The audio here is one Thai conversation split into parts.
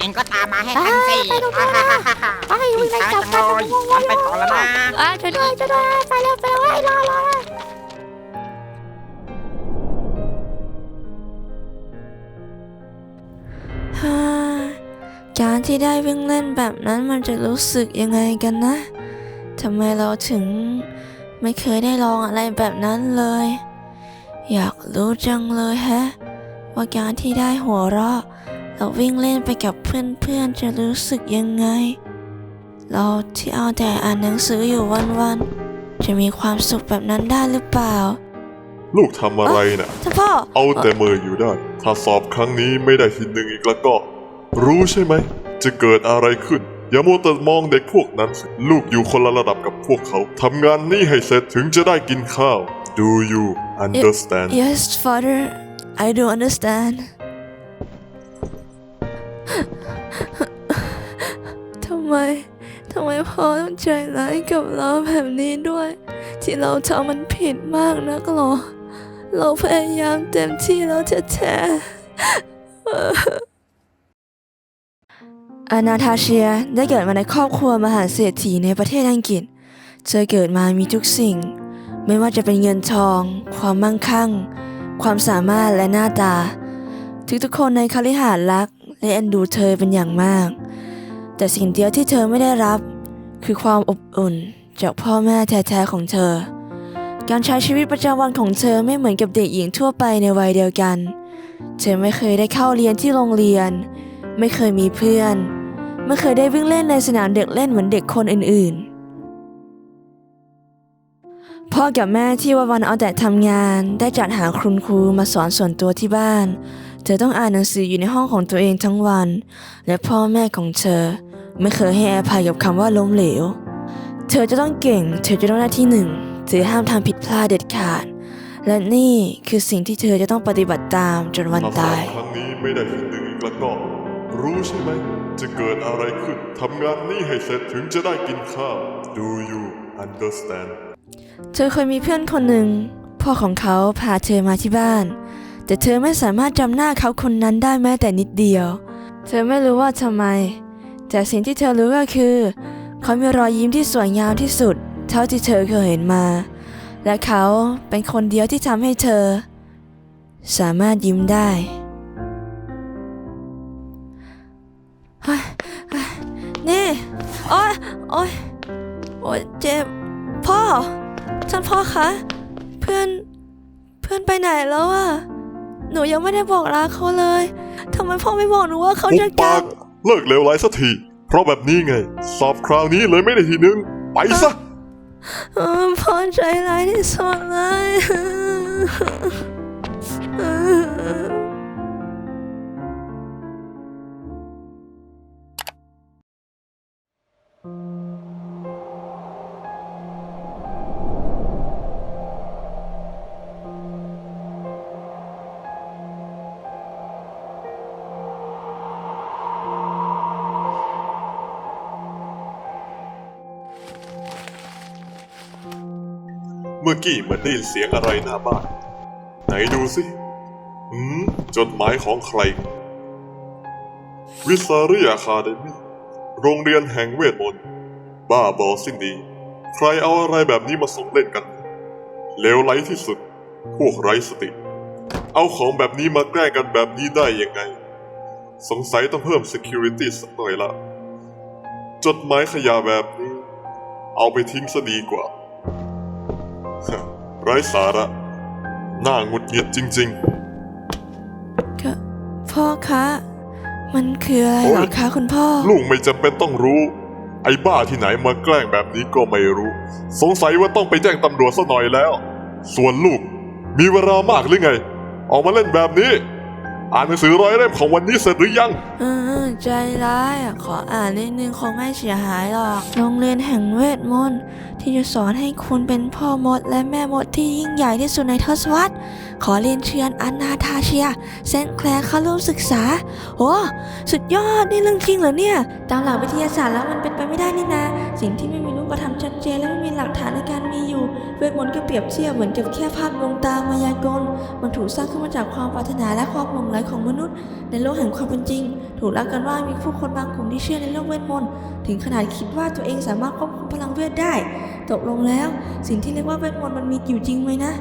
จริงก็ตามมาให้ทันสิไปไปไปไป ไปวิ่งไล่ช้าจับจังกันเลยโง่ฉันๆไปก่อนแล้วนะอะช่วยด้วยช่วยด้วยไปเร็วไปเร็วไอ้รอรอรอฮ่าการที่ได้วิ่งเล่นแบบนั้นมันจะรู้สึกยังไงกันนะทำไมเราถึงไม่เคยได้ลองอะไรแบบนั้นเลย อยากรู้จังเลยแฮะ ว่าการที่ได้หัวเราะ เราวิ่งเล่นไปกับเพื่อนๆ จะรู้สึกยังไง เราที่เอาแต่อ่านหนังสืออยู่วันๆ จะมีความสุขแบบนั้นได้หรือเปล่า ลูกทำอะไรน่ะท่านพ่อ เอาแต่มืออยู่ได้ ถ้าสอบครั้งนี้ไม่ได้ที่หนึ่งอีกแล้วก็ รู้ใช่ไหม จะเกิดอะไรขึ้น อย่ามัวแต่มองเด็กพวกนั้นสิลูกอยู่คนละระดับกับพวกเขาทำงานนี้ให้เสร็จถึงจะได้กินข้าว Do you understand Yes father I do understand ทำไมพ่อต้องใจร้ายกับเราแบบนี้ด้วย ที่เราทำมันผิดมากนักหรอ เราพยายามเต็มที่แล้วแท้อานาทาเชียได้เกิดมาในครอบครัวมหาเศรษฐีในประเทศอังกฤษ เธอเกิดมามีทุกสิ่ง ไม่ว่าจะเป็นเงินทอง ความมั่งคั่ง ความสามารถและหน้าตาทุกๆคนในคฤหาสน์รักและเอ็นดูเธอเป็นอย่างมาก แต่สิ่งเดียวที่เธอไม่ได้รับ คือความอบอุ่นจากพ่อแม่แท้ๆของเธอ การใช้ชีวิตประจำวันของเธอไม่เหมือนกับเด็กหญิงทั่วไปในวัยเดียวกัน เธอไม่เคยได้เข้าเรียนที่โรงเรียน ไม่เคยมีเพื่อน ไม่เคยได้วิ่งเล่นในสนามเด็กเล่นเหมือนเด็กคนอื่นๆ พ่อกับแม่ที่ว่าวันเอาแต่ทำงานได้จัดหาคุณครูมาสอนส่วนตัวที่บ้าน เธอต้องอ่านหนังสืออยู่ในห้องของตัวเองทั้งวัน และพ่อแม่ของเธอ ไม่เคยให้อภัยกับคำว่าล้มเหลว เธอจะต้องเก่ง เธอจะต้องได้ที่หนึ่งเธอห้ามทำผิดพลาดเด็ดขาด และนี่คือสิ่งที่เธอจะต้องปฏิบัติตามจนวันถ้าสอตาบยครั้งนี้ไม่ได้ที่หนึ่งอีกแล้วก็ รู้ใช่ไหม จะเกิดอะไรขึ้นทำงานนี้ให้เสร็จถึงจะได้กินข้าว Do you understand เธอเคยมีเพื่อนคนหนึ่ง พ่อของเขาพาเธอมาที่บ้าน แต่เธอไม่สามารถจำหน้าเขาคนนั้นได้แม้แต่นิดเดียว เธอไม่รู้ว่าทำไม แต่สิ่งที่เธอรู้ก็คือ เขามีรอยยิ้มที่สวยงามที่สุด เท่าที่เธอเคยเห็นมา และเขาเป็นคนเดียวที่ทำให้เธอ สามารถยิ้มได้นี่โอ๊ยโอ๊ยโอ๊ยเจ็บ พ่อ ท่านพ่อคะ เพื่อน เพื่อนไปไหนแล้วอะหนูยังไม่ได้บอกลาเขาเลยทำไมพ่อไม่บอกหนูว่าเขาจะกลับ เลิกเลวร้ายสักที เพราะแบบนี้ไง สอบคราวนี้เลยไม่ได้ทีนึง ไปซะ พ่อใจร้ายที่สุดเลย เมื่อกี้เหมือนได้ยินเสียงอะไรหน้าบ้าน ไหนดูสิหืมจดหมายของใคร วิสารีอาคาเดมี่โรงเรียนแห่งเวทมนต์ บ้าบอสิ้นดี ใครเอาอะไรแบบนี้มาส่งเล่นกัน เลวไหลที่สุด พวกไร้สติ เอาของแบบนี้มาแกล้งกันแบบนี้ได้ยังไง สงสัยต้องเพิ่ม security สักหน่อยละ จดหมายขยะแบบนี้ เอาไปทิ้งซะดีกว่า ไร้สาระ น่าหงุดหงิดจริง ก็พ่อคะ มันคืออะไรเหรอคะคุณพ่อ ๆ ลูกไม่จำเป็นต้องรู้ ไอ้บ้าที่ไหนมาแกล้งแบบนี้ก็ไม่รู้ สงสัยว่าต้องไปแจ้งตำรวจซะหน่อยแล้ว ส่วนลูก มีเวลามากหรือไง ออกมาเล่นแบบนี้ อ่านหนังสือร้อยเล่มของวันนี้เสร็จหรือยัง เออใจร้ายอะขออ่านนิดนึงคงไม่เสียหายหรอก โรงเรียนแห่งเวทมนต์ที่จะสอนให้คุณเป็นพ่อมดและแม่มดที่ยิ่งใหญ่ที่สุดในทศวรรษ ขอเรียนเชิญอันนาทาเชีย เซนต์แคลร์เข้าร่วมศึกษา โอ้ สุดยอดนี่เรื่องจริงเหรอเนี่ย ตามหลักวิทยาศาสตร์แล้วมันเป็นไปไม่ได้นี่นะ สิ่งที่ไม่มีรูปธรรมชัดเจนและไม่มีหลักฐานในการมีอยู่เวทมนต์ก็เปรียบเทียบเหมือนกับแค่ภาพลวงตามายากล มันถูกสร้างขึ้นมาจากความปรารถนาและความหลงไหลายของมนุษย์ ในโลกแห่งความเป็นจริง ถูกเล่ากันว่ามีผู้คนบางกลุ่มที่เชื่อในโลกเวทมนต์ถึงขนาดคิดว่าตัวเองสามารถควบคุมพลังเวทได้ ตกลงแล้ว สิ่งที่เรียกว่าเวทมนต์มันมีอยู่จริงไหมนะ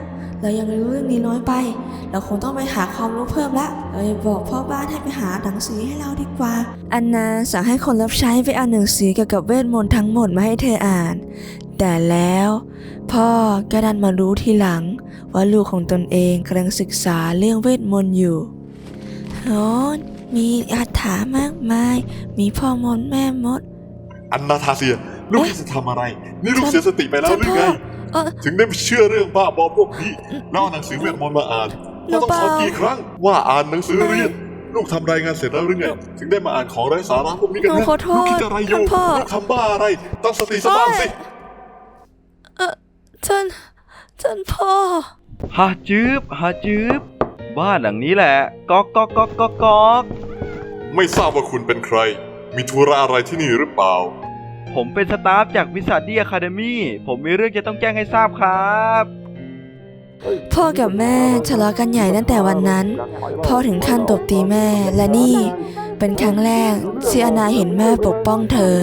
เรายังรู้เรื่องนี้น้อยไป เราคงต้องไปหาความรู้เพิ่มละเราจะบอกพ่อบ้านให้ไปหาหนังสือให้เราดีกว่า อันนาสั่งให้คนรับใช้ไปอ่านหนังสือเกี่ยวกับเวทมนต์ทั้งหมดมาให้เธออ่าน แต่แล้วพ่อก็ดันมารู้ทีหลัง ว่าลูกของตนเองกำลังศึกษาเรื่องเวทมนต์อยู่โอ้มีอาถามากมาย มีพ่อมดแม่มด อันนาทาเซีย ลูกจะทำอะไร นี่ลูกฉันเสียสติไปแล้วหรือไง เออ ถึงได้เชื่อเรื่องบ้าบอพวกนี้แล้วเอาหนังสือเวทมนต์มาอ่านหนูเราต้องสอนเปล่ากี่ครั้งว่าอ่านหนังสือเรียนลูกทำรายงานเสร็จแล้วหรือไงถึงได้มาอ่านของไร้สาระพวกนี้กันหนูนะขอโทษลูกคิดอะไรอยู่ท่านพ่อ ลูกทำบ้าอะไรต้องสติสบ้างสิท่านท่านพ่อ ฮาจืบฮาจืบบ้านหลังนี้แหละก๊อกก๊อกก๊อกก๊อกก๊อกไม่ทราบว่าคุณเป็นใคร มีธุระอะไรที่นี่หรือเปล่า ผมเป็นสตาฟจากวิสัทดีอะคาเดมี่ผมมีเรื่องจะต้องแจ้งให้ทราบครับ พ่อกับแม่ทะเลาะกันใหญ่ตั้งแต่วันนั้น พ่อถึงขั้นตบตีแม่และนี่ เป็นครั้งแรกที่อนาเห็นแม่ปกป้องเธอ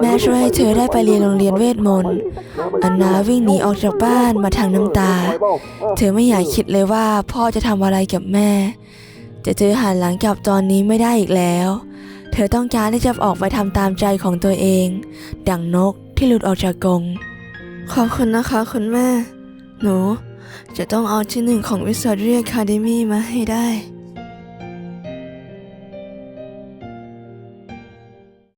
แม่ช่วยให้เธอได้ไปเรียนโรงเรียนเวทมนต์อนาวิ่งหนีออกจากบ้านมาทางน้ำตา เธอไม่อยากคิดเลยว่าพ่อจะทำอะไรกับแม่ จะเจอหันหลังกลับตอนนี้ไม่ได้อีกแล้ว เธอต้องการที่จะออกไปทำตามใจของตัวเอง ดังนกที่หลุดออกจากกรงขอบคุณนะคะคุณแม่ หนู จะต้องเอาที่หนึ่งของวิสัทเรียคาเดมี่มาให้ได้